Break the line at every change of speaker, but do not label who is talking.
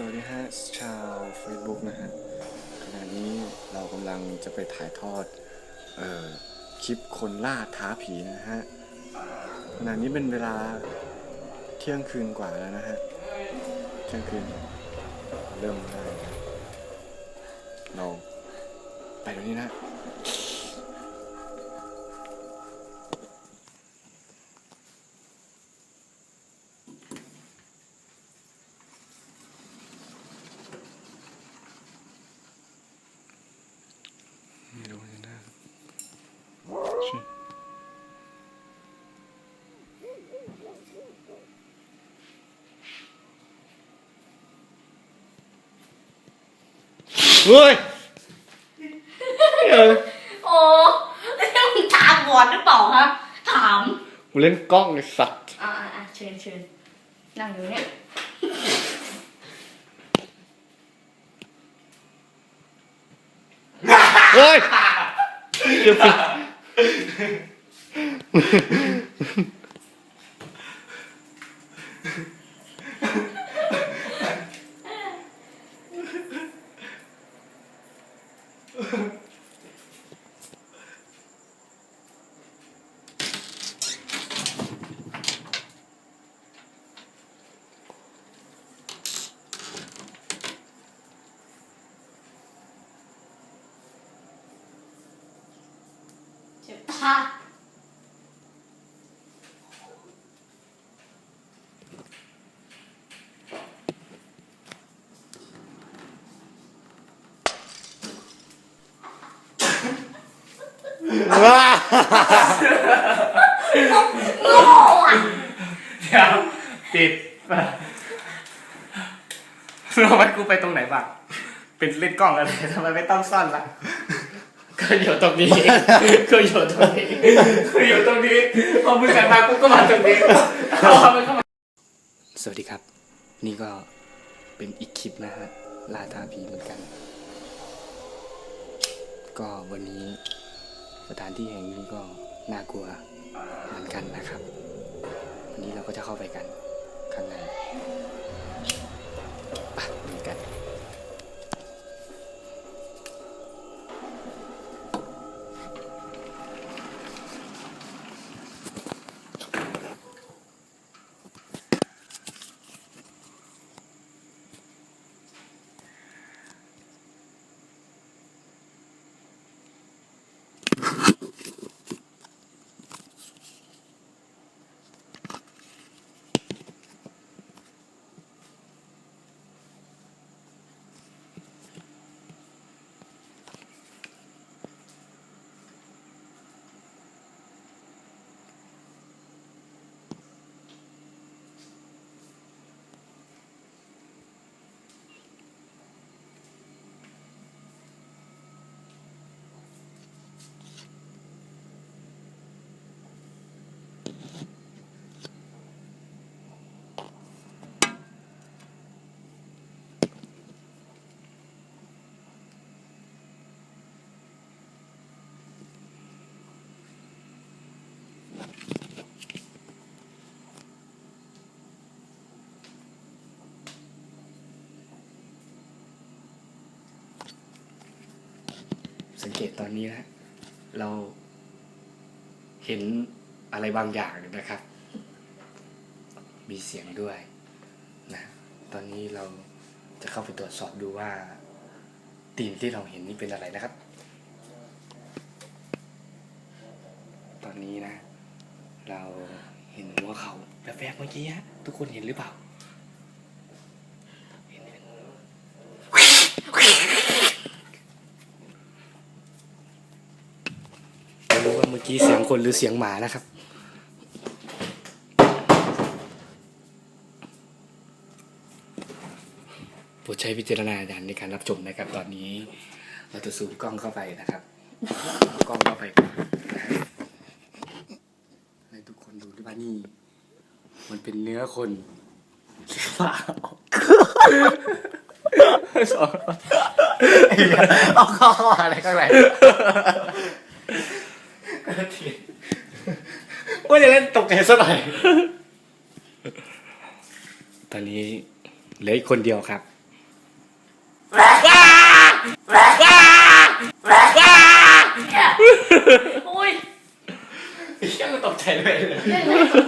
สวัสดีฮะชาว Facebook นะฮะขณะนี้เรากำลังจะไปถ่ายทอดออคลิปคนล่าท้าผีนะฮะขณะนี้เป็นเวลาเที่ยงคืนกว่าแล้วนะฮะเที่ยงคืนเริ่มได้เราไปตรงนี้นะ ไม่รู้เลยนะชิ เฮ้ยเออ
โอ้แล้วมึงตาบอดหรือเปล่าคะถาม
กูเล่นกล้องไอ้สัตว์
อ่าอ่าเชิญเชิญนั่งอยู่เนี่ย
เฮ้ยเดี๋ยวสิ
เจ็บตา
ว้า
โง่อะ
เดี๋ยวปิดเราไว้กูไปตรงไหนบ้างเป็นเล่นกล้องอะไรทำไมไม่ต้องซ่อนล่ะ ก็อยู่ตรงนี้ก็อยู่ตรงนี้ก็อยู่ตรงนี้พอมึงกลับมากูก็มาตรงนี้พอมันก็มา
สวัสดีครับ นี่ก็เป็นอีกคลิปนะฮะล่าท้าผีเหมือนกัน ก็วันนี้สถานที่แห่งนี้ก็น่ากลัวเหมือนกันนะครับ วันนี้เราก็จะเข้าไปกันข้างในไปดูกัน สังเกตตอนนี้นะเราเห็นอะไรบางอย่างนะครับ มีเสียงด้วยนะตอนนี้เราจะเข้าไปตรวจสอบดูว่าตีนที่เราเห็นนี่เป็นอะไรนะครับ ตอนนี้นะ เราเห็นหัวเขาแวบๆเมื่อกี้ฮะทุกคนเห็นหรือเปล่าเห็นเห็น ไม่ รู้ว่าเมื่อกี้เสียงคนหรือเสียงหมานะครับ โปรดใช้วิจารณญาณในการรับชมนะครับ ตอนนี้เราจะซูมกล้องเข้าไปนะครับเอากล้องเข้าไปนะครับให้ทุกคนดูด้วยว่านี่ มันเป็นเนื้อคนหรือเปล่าองเอาเข้ามาอะไรข้างใน ว่าจะเล่นตกใจซะหน่อย ตอนนี้เหลืออีกคนเดียวครับ
อุ้ย
ไอ้เหี้ยกูตกใจเลย
เล่นเลยตกใจชิบหาย